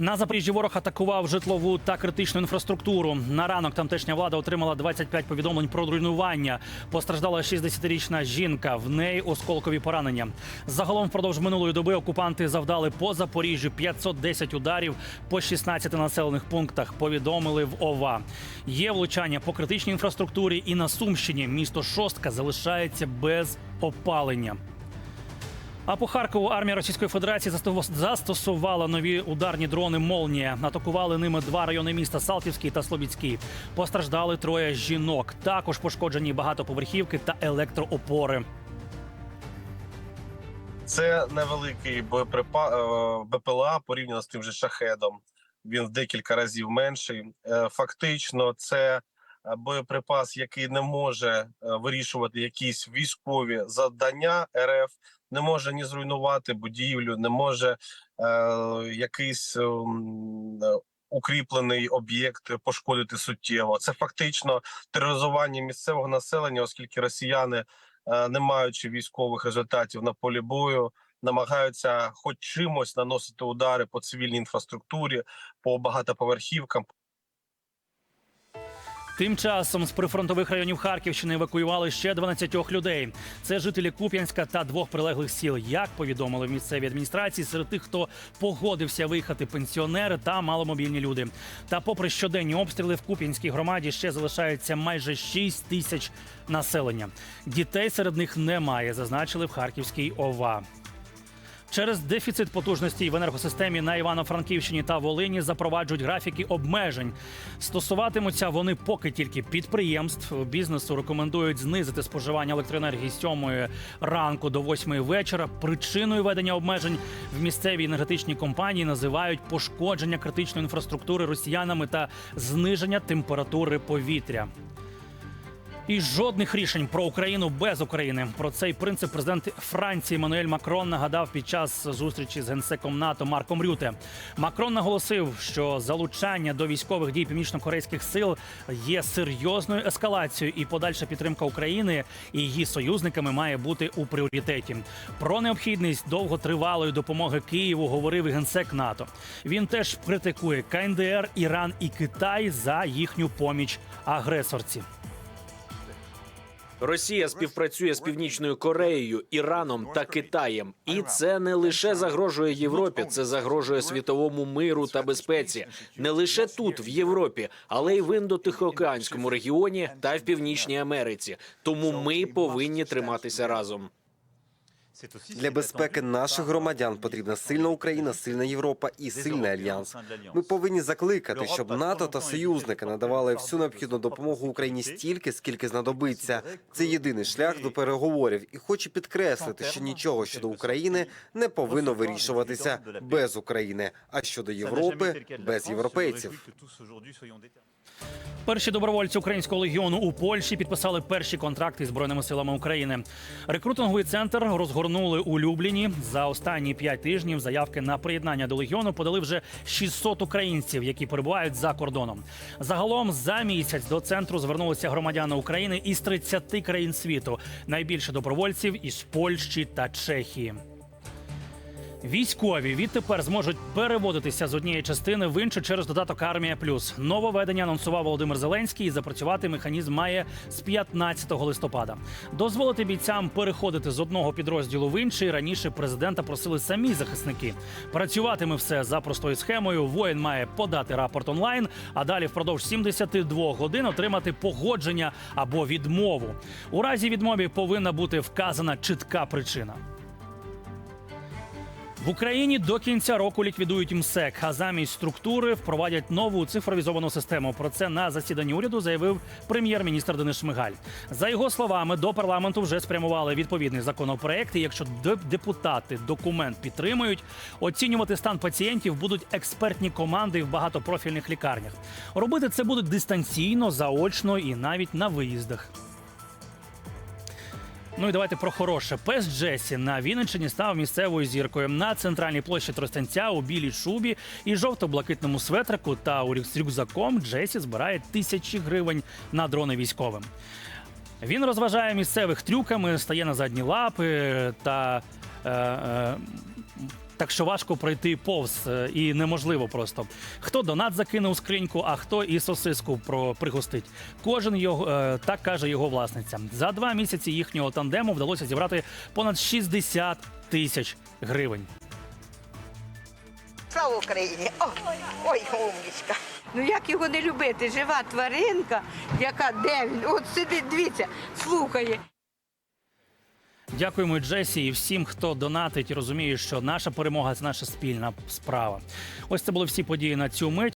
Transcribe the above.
На Запоріжжі ворог атакував житлову та критичну інфраструктуру. На ранок тамтешня влада отримала 25 повідомлень про руйнування. Постраждала 60-річна жінка. В неї осколкові поранення. Загалом впродовж минулої доби окупанти завдали по Запоріжжю 510 ударів по 16 населених пунктах. Повідомили в ОВА. Є влучання по критичній інфраструктурі і на Сумщині. Місто Шостка залишається без опалення. А по Харкову армія Російської Федерації застосу- застосувала нові ударні дрони Молнія. Атакували ними два райони міста Салтівський та Слобідський. Постраждали троє жінок. Також пошкоджені багатоповерхівки та електроопори. Це невеликий боєприпа... е, БПЛА порівняно з тим же шахедом. Він в декілька разів менший. Е, Фактично, це е, боєприпас, який не може вирішувати якісь військові завдання РФ, не може ні зруйнувати будівлю, не може е, якийсь ем, е, укріплений об'єкт пошкодити суттєво. Це фактично тероризування місцевого населення, оскільки росіяни е, не маючи військових результатів на полі бою, намагаються хоч чимось наносити удари по цивільній інфраструктурі, по багатоповерхівкам, Тим часом з прифронтових районів Харківщини евакуювали ще 12 людей. Це жителі Куп'янська та двох прилеглих сіл. Як повідомили в місцевій адміністрації, серед тих, хто погодився виїхати пенсіонери та маломобільні люди. Та, попри щоденні обстріли, в Куп'янській громаді ще залишається майже 6 тисяч населення. Дітей серед них немає, зазначили в Харківській ОВА. Через дефіцит потужностей в енергосистемі на Івано-Франківщині та Волині запроваджують графіки обмежень. Стосуватимуться вони поки тільки підприємств. Бізнесу рекомендують знизити споживання електроенергії з 7 ранку до 8 вечора. Причиною ведення обмежень в місцевій енергетичній компанії називають пошкодження критичної інфраструктури росіянами та зниження температури повітря. І жодних рішень про Україну без України. Про цей принцип президент Франції Мануель Макрон нагадав під час зустрічі з генсеком НАТО Марком Рюте. Макрон наголосив, що залучання до військових дій північно-корейських сил є серйозною ескалацією, і подальша підтримка України і її союзниками має бути у пріоритеті. Про необхідність довготривалої допомоги Києву говорив і генсек НАТО. Він теж критикує КНДР, Іран і Китай за їхню поміч агресорці. Росія співпрацює з Північною Кореєю, Іраном та Китаєм, і це не лише загрожує Європі, це загрожує світовому миру та безпеці. Не лише тут, в Європі, але й в індотихоокеанському регіоні та в Північній Америці. Тому ми повинні триматися разом. Для безпеки наших громадян потрібна сильна Україна, сильна Європа і сильний альянс. Ми повинні закликати, щоб НАТО та союзники надавали всю необхідну допомогу Україні стільки, скільки знадобиться. Це єдиний шлях до переговорів. І хочу підкреслити, що нічого щодо України не повинно вирішуватися без України, а щодо Європи без європейців. Перші добровольці українського легіону у Польщі підписали перші контракти з збройними силами України. Рекрутинговий центр розгорнули у Любліні. За останні п'ять тижнів заявки на приєднання до легіону подали вже 600 українців, які перебувають за кордоном. Загалом за місяць до центру звернулися громадяни України із 30 країн світу. Найбільше добровольців із Польщі та Чехії. Військові відтепер зможуть переводитися з однієї частини в іншу через додаток Армія Плюс. Нововведення анонсував Володимир Зеленський. і Запрацювати механізм має з 15 листопада. Дозволити бійцям переходити з одного підрозділу в інший. Раніше президента просили самі захисники. Працюватиме все за простою схемою. Воїн має подати рапорт онлайн, а далі впродовж 72 годин отримати погодження або відмову. У разі відмови повинна бути вказана чітка причина. В Україні до кінця року ліквідують МСЕК, а замість структури впровадять нову цифровізовану систему. Про це на засіданні уряду заявив прем'єр-міністр Денис Шмигаль. За його словами, до парламенту вже спрямували відповідний законопроект. І якщо депутати документ підтримують, оцінювати стан пацієнтів будуть експертні команди в багатопрофільних лікарнях. Робити це будуть дистанційно, заочно і навіть на виїздах. Ну і давайте про хороше. Пес Джесі на Вінниччині став місцевою зіркою на центральній площі Тростянця у білій шубі і жовто-блакитному светрику та у рюкзаком Джесі збирає тисячі гривень на дрони військовим. Він розважає місцевих трюками, стає на задні лапи та е, е, так що важко пройти повз е, і неможливо просто. Хто донат закине у скриньку, а хто і сосиску про пригостить. Кожен його е, так каже його власниця. За два місяці їхнього тандему вдалося зібрати понад 60 тисяч гривень. Слава Україні! О, ой, умнічка. Ну як його не любити? Жива тваринка, яка де він? От сидить, дивіться, слухає. Дякуємо Джесі і всім, хто донатить розуміє, що наша перемога це наша спільна справа. Ось це були всі події на цю мить.